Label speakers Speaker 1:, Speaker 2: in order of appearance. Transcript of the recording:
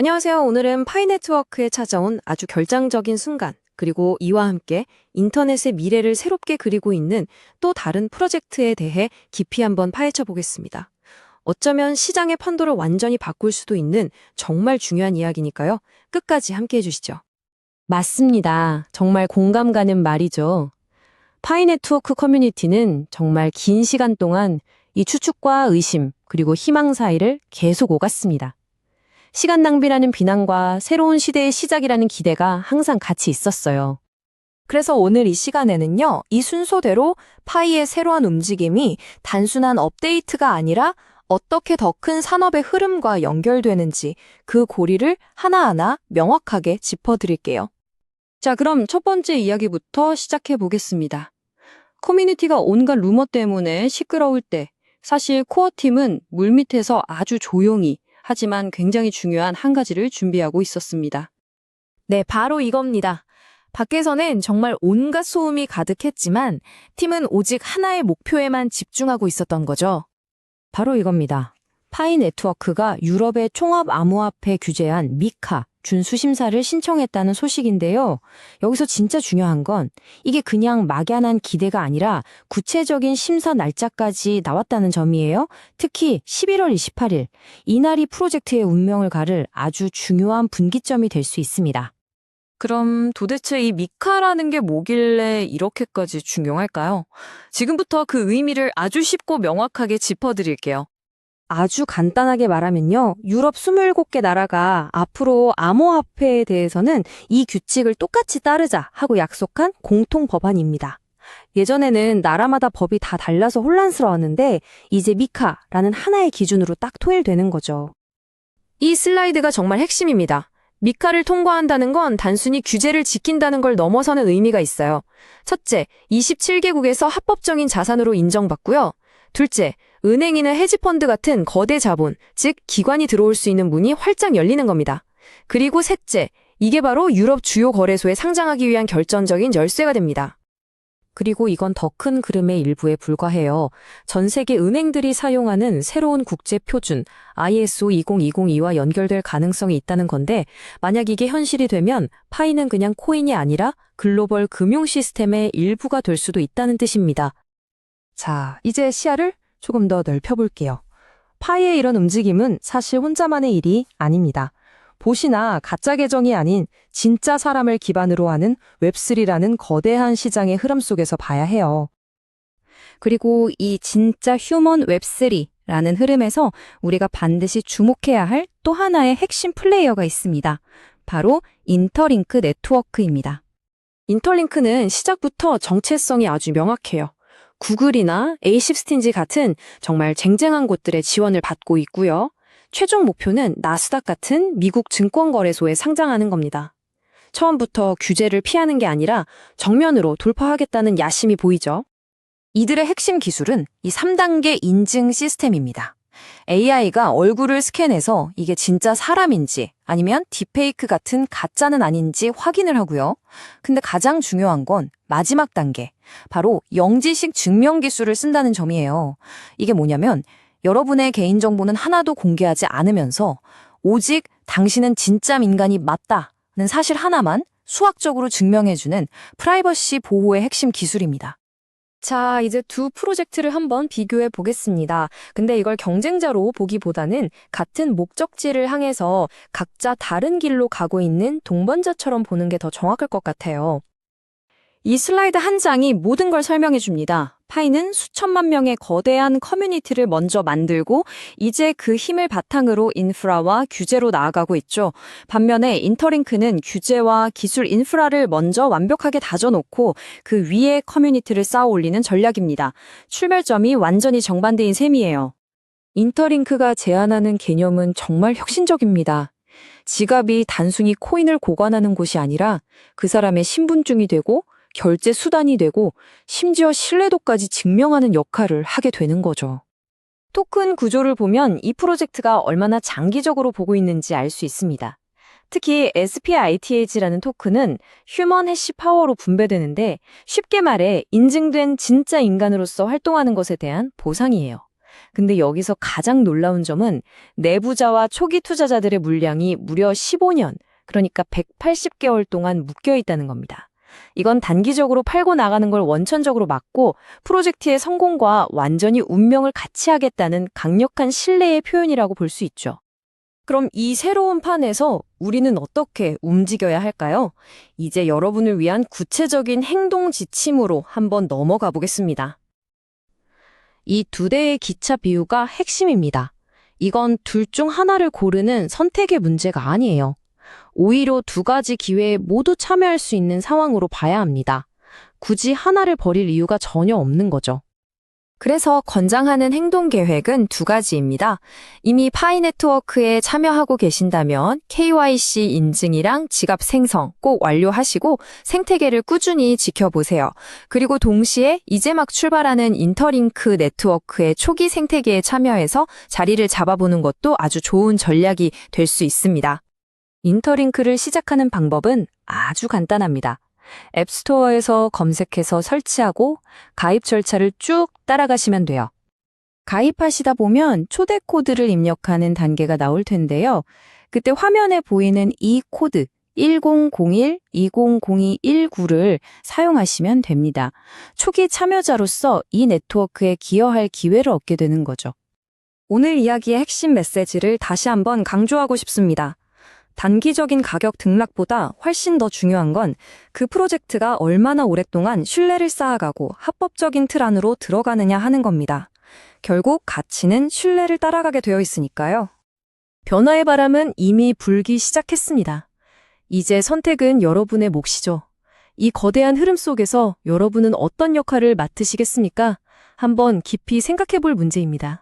Speaker 1: 안녕하세요. 오늘은 파이네트워크에 찾아온 아주 결정적인 순간, 그리고 이와 함께 인터넷의 미래를 새롭게 그리고 있는 또 다른 프로젝트에 대해 깊이 한번 파헤쳐 보겠습니다. 어쩌면 시장의 판도를 완전히 바꿀 수도 있는 정말 중요한 이야기니까요. 끝까지 함께 해주시죠. 맞습니다. 정말 공감 가는 말이죠. 파이네트워크 커뮤니티는 정말 긴 시간 동안 이 추측과 의심, 그리고 희망 사이를 계속 오갔습니다. 시간 낭비라는 비난과 새로운 시대의 시작이라는 기대가 항상 같이 있었어요.
Speaker 2: 그래서 오늘 이 시간에는요, 이 순서대로 파이의 새로운 움직임이 단순한 업데이트가 아니라 어떻게 더 큰 산업의 흐름과 연결되는지 그 고리를 하나하나 명확하게 짚어드릴게요.
Speaker 1: 자, 그럼 첫 번째 이야기부터 시작해 보겠습니다. 커뮤니티가 온갖 루머 때문에 시끄러울 때 사실 코어 팀은 물밑에서 아주 조용히 하지만 굉장히 중요한 한 가지를 준비하고 있었습니다.
Speaker 2: 네, 바로 이겁니다. 밖에서는 정말 온갖 소음이 가득했지만 팀은 오직 하나의 목표에만 집중하고 있었던 거죠.
Speaker 1: 바로 이겁니다. 파이 네트워크가 유럽의 총합 암호화폐 규제안 미카 준수심사를 신청했다는 소식인데요. 여기서 진짜 중요한 건 이게 그냥 막연한 기대가 아니라 구체적인 심사 날짜까지 나왔다는 점이에요. 특히 11월 28일 이날이 프로젝트의 운명을 가를 아주 중요한 분기점이 될 수 있습니다.
Speaker 2: 그럼 도대체 이 미카라는 게 뭐길래 이렇게까지 중요할까요? 지금부터 그 의미를 아주 쉽고 명확하게 짚어드릴게요.
Speaker 1: 아주 간단하게 말하면요. 유럽 27개 나라가 앞으로 암호화폐에 대해서는 이 규칙을 똑같이 따르자 하고 약속한 공통 법안입니다. 예전에는 나라마다 법이 다 달라서 혼란스러웠는데 이제 미카라는 하나의 기준으로 딱 통일되는 거죠. 이 슬라이드가 정말 핵심입니다. 미카를 통과한다는 건 단순히 규제를 지킨다는 걸 넘어서는 의미가 있어요. 첫째, 27개국에서 합법적인 자산으로 인정받고요. 둘째, 은행이나 헤지펀드 같은 거대 자본, 즉 기관이 들어올 수 있는 문이 활짝 열리는 겁니다. 그리고 셋째, 이게 바로 유럽 주요 거래소에 상장하기 위한 결정적인 열쇠가 됩니다. 그리고 이건 더 큰 그림의 일부에 불과해요. 전 세계 은행들이 사용하는 새로운 국제 표준 ISO 20202와 연결될 가능성이 있다는 건데 만약 이게 현실이 되면 파이는 그냥 코인이 아니라 글로벌 금융 시스템의 일부가 될 수도 있다는 뜻입니다. 자, 이제 시야를 조금 더 넓혀볼게요. 파이의 이런 움직임은 사실 혼자만의 일이 아닙니다. 보시나 가짜 계정이 아닌 진짜 사람을 기반으로 하는 웹3라는 거대한 시장의 흐름 속에서 봐야 해요. 그리고 이 진짜 휴먼 웹3라는 흐름에서 우리가 반드시 주목해야 할 또 하나의 핵심 플레이어가 있습니다. 바로 인터링크 네트워크입니다. 인터링크는 시작부터 정체성이 아주 명확해요. 구글이나 에이십스틴지 같은 정말 쟁쟁한 곳들의 지원을 받고 있고요. 최종 목표는 나스닥 같은 미국 증권거래소에 상장하는 겁니다. 처음부터 규제를 피하는 게 아니라 정면으로 돌파하겠다는 야심이 보이죠. 이들의 핵심 기술은 이 3단계 인증 시스템입니다. AI가 얼굴을 스캔해서 이게 진짜 사람인지 아니면 딥페이크 같은 가짜는 아닌지 확인을 하고요. 근데 가장 중요한 건 마지막 단계, 바로 영지식 증명 기술을 쓴다는 점이에요. 이게 뭐냐면 여러분의 개인정보는 하나도 공개하지 않으면서 오직 당신은 진짜 민간이 맞다는 사실 하나만 수학적으로 증명해주는 프라이버시 보호의 핵심 기술입니다. 자, 이제 두 프로젝트를 한번 비교해 보겠습니다. 근데 이걸 경쟁자로 보기보다는 같은 목적지를 향해서 각자 다른 길로 가고 있는 동반자처럼 보는 게 더 정확할 것 같아요. 이 슬라이드 한 장이 모든 걸 설명해 줍니다. 파이는 수천만 명의 거대한 커뮤니티를 먼저 만들고 이제 그 힘을 바탕으로 인프라와 규제로 나아가고 있죠. 반면에 인터링크는 규제와 기술 인프라를 먼저 완벽하게 다져놓고 그 위에 커뮤니티를 쌓아 올리는 전략입니다. 출발점이 완전히 정반대인 셈이에요. 인터링크가 제안하는 개념은 정말 혁신적입니다. 지갑이 단순히 코인을 보관하는 곳이 아니라 그 사람의 신분증이 되고 결제 수단이 되고 심지어 신뢰도까지 증명하는 역할을 하게 되는 거죠. 토큰 구조를 보면 이 프로젝트가 얼마나 장기적으로 보고 있는지 알 수 있습니다. 특히 SPITH라는 토큰은 휴먼 해시 파워로 분배되는데 쉽게 말해 인증된 진짜 인간으로서 활동하는 것에 대한 보상이에요. 근데 여기서 가장 놀라운 점은 내부자와 초기 투자자들의 물량이 무려 15년, 그러니까 180개월 동안 묶여 있다는 겁니다. 이건 단기적으로 팔고 나가는 걸 원천적으로 막고 프로젝트의 성공과 완전히 운명을 같이 하겠다는 강력한 신뢰의 표현이라고 볼 수 있죠. 그럼 이 새로운 판에서 우리는 어떻게 움직여야 할까요? 이제 여러분을 위한 구체적인 행동 지침으로 한번 넘어가 보겠습니다. 이 두 대의 기차 비유가 핵심입니다. 이건 둘 중 하나를 고르는 선택의 문제가 아니에요. 오히려 두 가지 기회에 모두 참여할 수 있는 상황으로 봐야 합니다. 굳이 하나를 버릴 이유가 전혀 없는 거죠.
Speaker 2: 그래서 권장하는 행동 계획은 두 가지입니다. 이미 파이 네트워크에 참여하고 계신다면 KYC 인증이랑 지갑 생성 꼭 완료하시고 생태계를 꾸준히 지켜보세요. 그리고 동시에 이제 막 출발하는 인터링크 네트워크의 초기 생태계에 참여해서 자리를 잡아보는 것도 아주 좋은 전략이 될 수 있습니다.
Speaker 1: 인터링크를 시작하는 방법은 아주 간단합니다. 앱스토어에서 검색해서 설치하고 가입 절차를 쭉 따라가시면 돼요. 가입하시다 보면 초대 코드를 입력하는 단계가 나올 텐데요. 그때 화면에 보이는 이 코드 1001-2002-19를 사용하시면 됩니다. 초기 참여자로서 이 네트워크에 기여할 기회를 얻게 되는 거죠. 오늘 이야기의 핵심 메시지를 다시 한번 강조하고 싶습니다. 단기적인 가격 등락보다 훨씬 더 중요한 건 그 프로젝트가 얼마나 오랫동안 신뢰를 쌓아가고 합법적인 틀 안으로 들어가느냐 하는 겁니다. 결국 가치는 신뢰를 따라가게 되어 있으니까요. 변화의 바람은 이미 불기 시작했습니다. 이제 선택은 여러분의 몫이죠. 이 거대한 흐름 속에서 여러분은 어떤 역할을 맡으시겠습니까? 한번 깊이 생각해 볼 문제입니다.